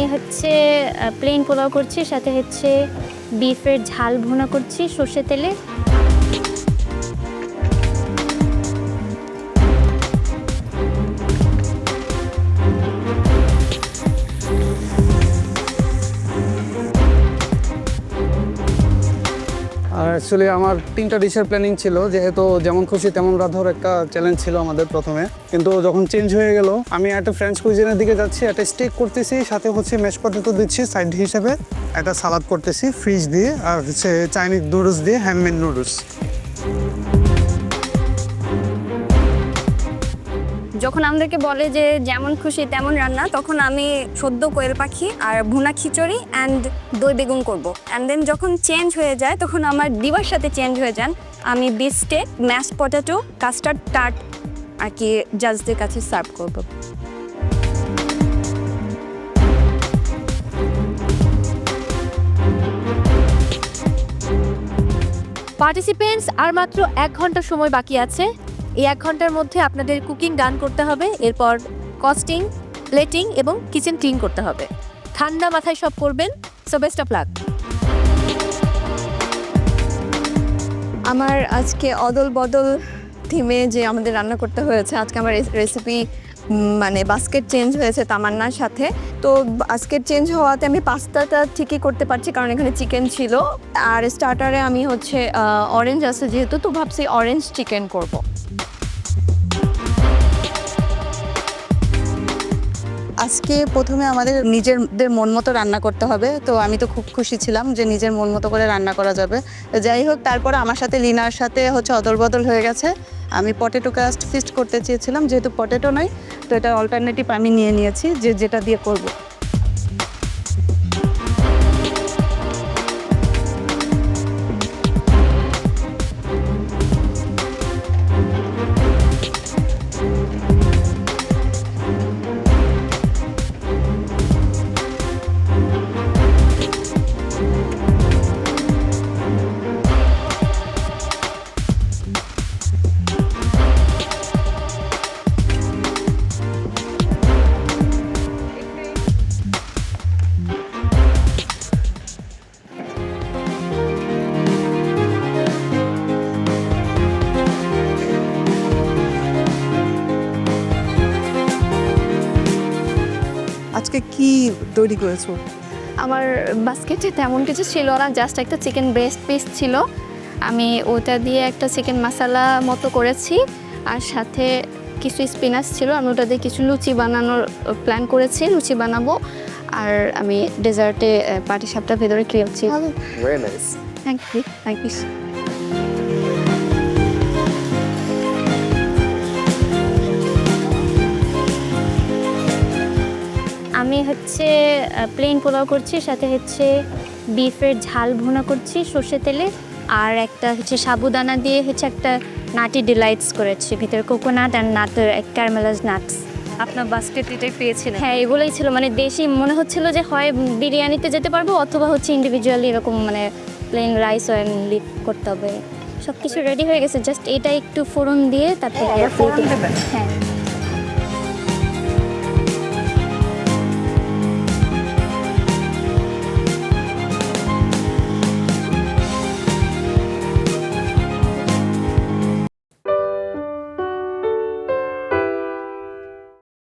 আমি হচ্ছে প্লেন পোলাও করছি সাথে হচ্ছে বিফের ঝাল ভুনা করছি সর্ষে তেলে। আর অ্যাকচুয়ালি আমার তিনটা ডিশের প্ল্যানিং ছিল, যেহেতু যেমন খুশি তেমন রাধর একটা চ্যালেঞ্জ ছিল আমাদের প্রথমে। কিন্তু যখন চেঞ্জ হয়ে গেল, আমি একটা ফ্রেঞ্চ কুইজিনের দিকে যাচ্ছি, একটা স্টেক করতেছি, সাথে হচ্ছে ম্যাশ পটেটো দিচ্ছি সাইড হিসেবে একটা সালাদ করতেছি ফ্রিজ দিয়ে, আর হচ্ছে চাইনিজ নুডলস দিয়ে হ্যান্ডমেড নুডলস যখন আমাদেরকে বলে যে যেমন খুশি তেমন রান্না, তখন আমি সদ্য কোয়েল পাখি আর ভুনা খিচুড়ি অ্যান্ড দই বেগুন করব। অ্যান্ড দেন যখন চেঞ্জ হয়ে যায়, তখন আমার দিবার সাথে চেঞ্জ হয়ে যান। আমি beefsteak mash potato custard tart আর কি জাজদের কাছে সার্ভ করব। পার্টিসিপেন্টস আর মাত্র এক ঘণ্টা সময় বাকি আছে। এই এক ঘণ্টার মধ্যে আপনাদের কুকিং ডান করতে হবে, এরপর কস্টিং প্লেটিং এবং কিচেন ক্লিন করতে হবে। ঠান্ডা মাথায় সব করবেন সো বেস্ট অফ লাক আমার আজকে অদল বদল থিমে যে আমাদের রান্না করতে হয়েছে, আজকে আমার রেসিপি মানে বাস্কেট চেঞ্জ হয়েছে তামান্নার সাথে তো বাস্কেট চেঞ্জ হওয়াতে আমি পাস্তাটা ঠিকই করতে পারছি, কারণ এখানে চিকেন ছিল আর স্টার্টারে আমি হচ্ছে অরেঞ্জ আছে যেহেতু, তো ভাবছি অরেঞ্জ চিকেন করব। আজকে প্রথমে আমাদের নিজেদের মন মতো রান্না করতে হবে। তো আমি তো খুব খুশি ছিলাম যে নিজের মন মতো করে রান্না করা যাবে। যাই হোক, তারপর আমার সাথে লিনার সাথে হচ্ছে অদল বদল হয়ে গেছে। আমি পটেটো কাস্ট ফিস্ট করতে চেয়েছিলাম, যেহেতু পটেটো নয়, তো এটা অল্টারনেটিভ আমি নিয়ে নিয়েছি যে যেটা দিয়ে করব। আজকে কি তৈরি করেছ? আমার বাস্কেটে তেমন কিছু ছিল না জাস্ট একটা চিকেন ব্রেস্ট পিস ছিল। আমি ওটা দিয়ে একটা চিকেন মশালা মতো করেছি আর সাথে কিছু স্পিনাচ ছিল। আমি ওটা দিয়ে কিছু লুচি বানানোর প্ল্যান করেছি লুচি বানাবো। আর আমি ডেজার্টে পাটি সাপটা ভেতরে খেয়েছি থ্যাংক ইউ থ্যাংক ইউ আমি হচ্ছে প্লেন পোলাও করছি সাথে হচ্ছে বিফের ঝাল ভুনা করছি সর্ষে তেলে আর একটা হচ্ছে সাবুদানা দিয়ে হচ্ছে একটা নাটি ডিলাইটস করেছি ভিতরে কোকোনাট অ্যান্ড নাটের ক্যারামেলাইজ নাটস আপনার বাস্কেট এটাই পেয়েছিলেন? হ্যাঁ এগুলোই ছিল মানে দেশি মনে হচ্ছিল যে হয় বিরিয়ানিতে যেতে পারব অথবা হচ্ছে ইন্ডিভিজুয়ালি এরকম মানে প্লেন রাইস অয়েলি করতে হবে। সব কিছু রেডি হয়ে গেছে জাস্ট এটা একটু ফোড়ন দিয়ে তারপরে ফোড়ন হ্যাঁ।